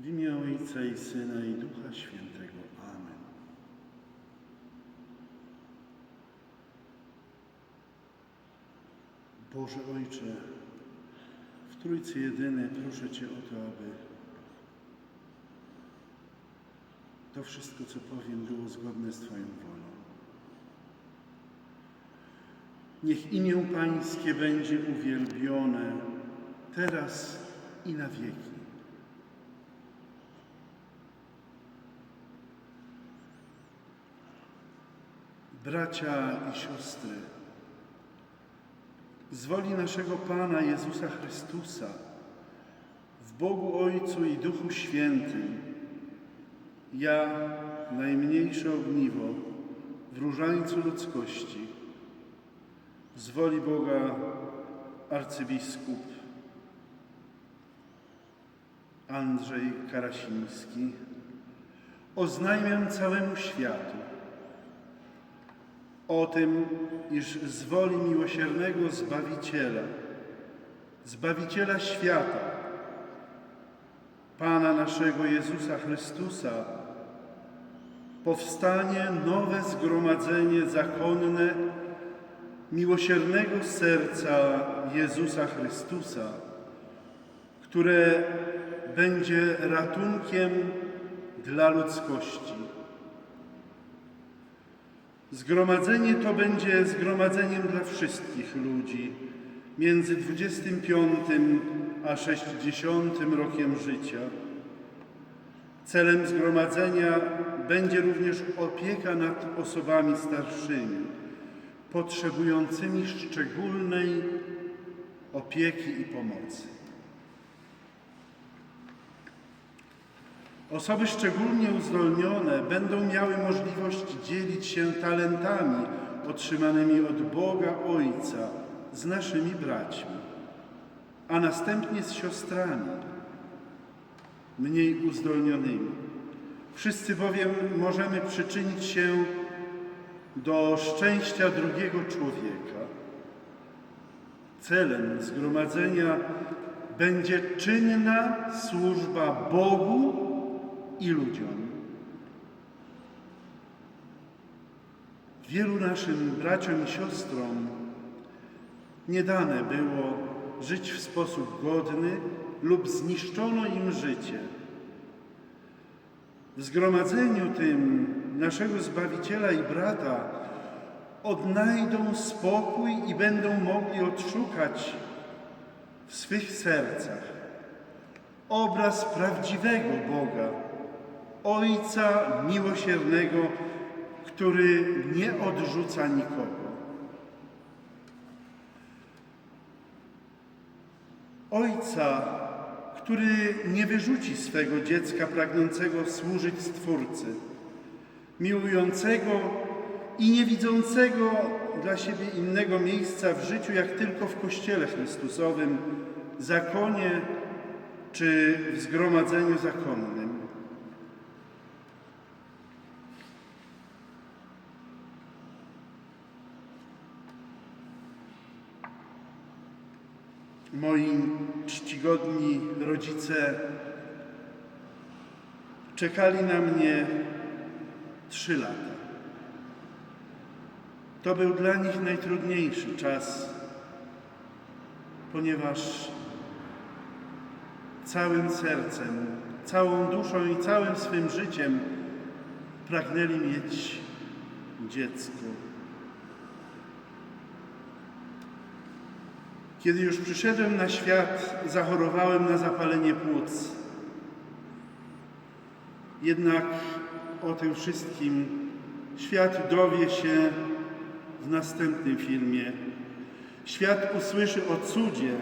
W imię Ojca i Syna i Ducha Świętego. Amen. Boże Ojcze, w Trójcy Jedyny proszę Cię o to, aby to wszystko, co powiem, było zgodne z Twoją wolą. Niech imię Pańskie będzie uwielbione teraz i na wieki. Bracia i siostry, z woli naszego Pana Jezusa Chrystusa, w Bogu Ojcu i Duchu Świętym, ja, najmniejsze ogniwo w różańcu ludzkości, z woli Boga arcybiskup Andrzej Karasiński, oznajmiam całemu światu o tym, iż z woli miłosiernego Zbawiciela, Zbawiciela świata, Pana naszego Jezusa Chrystusa, powstanie nowe zgromadzenie zakonne miłosiernego serca Jezusa Chrystusa, które będzie ratunkiem dla ludzkości. Zgromadzenie to będzie zgromadzeniem dla wszystkich ludzi między 25 a 60 rokiem życia. Celem zgromadzenia będzie również opieka nad osobami starszymi, potrzebującymi szczególnej opieki i pomocy. Osoby szczególnie uzdolnione będą miały możliwość dzielić się talentami otrzymanymi od Boga Ojca z naszymi braćmi, a następnie z siostrami mniej uzdolnionymi. Wszyscy bowiem możemy przyczynić się do szczęścia drugiego człowieka. Celem zgromadzenia będzie czynna służba Bogu i ludziom. Wielu naszym braciom i siostrom nie dane było żyć w sposób godny lub zniszczono im życie. W zgromadzeniu tym naszego Zbawiciela i brata odnajdą spokój i będą mogli odszukać w swych sercach obraz prawdziwego Boga, Ojca miłosiernego, który nie odrzuca nikogo. Ojca, który nie wyrzuci swego dziecka pragnącego służyć Stwórcy, miłującego i nie widzącego dla siebie innego miejsca w życiu, jak tylko w Kościele Chrystusowym, zakonie czy w zgromadzeniu zakonnym. Moi czcigodni rodzice czekali na mnie trzy lata. To był dla nich najtrudniejszy czas, ponieważ całym sercem, całą duszą i całym swym życiem pragnęli mieć dziecko. Kiedy już przyszedłem na świat, zachorowałem na zapalenie płuc. Jednak o tym wszystkim świat dowie się w następnym filmie. Świat usłyszy o cudzie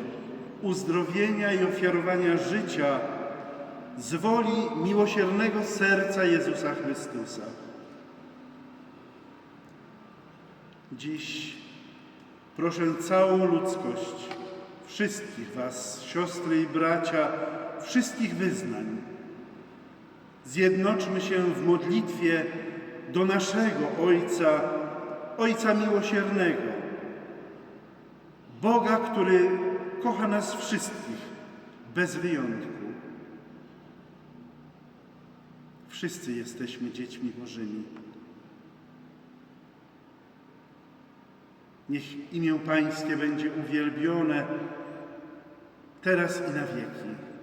uzdrowienia i ofiarowania życia z woli miłosiernego serca Jezusa Chrystusa. Dziś proszę całą ludzkość, wszystkich Was, siostry i bracia, wszystkich wyznań, zjednoczmy się w modlitwie do naszego Ojca, Ojca Miłosiernego, Boga, który kocha nas wszystkich bez wyjątku. Wszyscy jesteśmy dziećmi Bożymi. Niech imię Pańskie będzie uwielbione teraz i na wieki.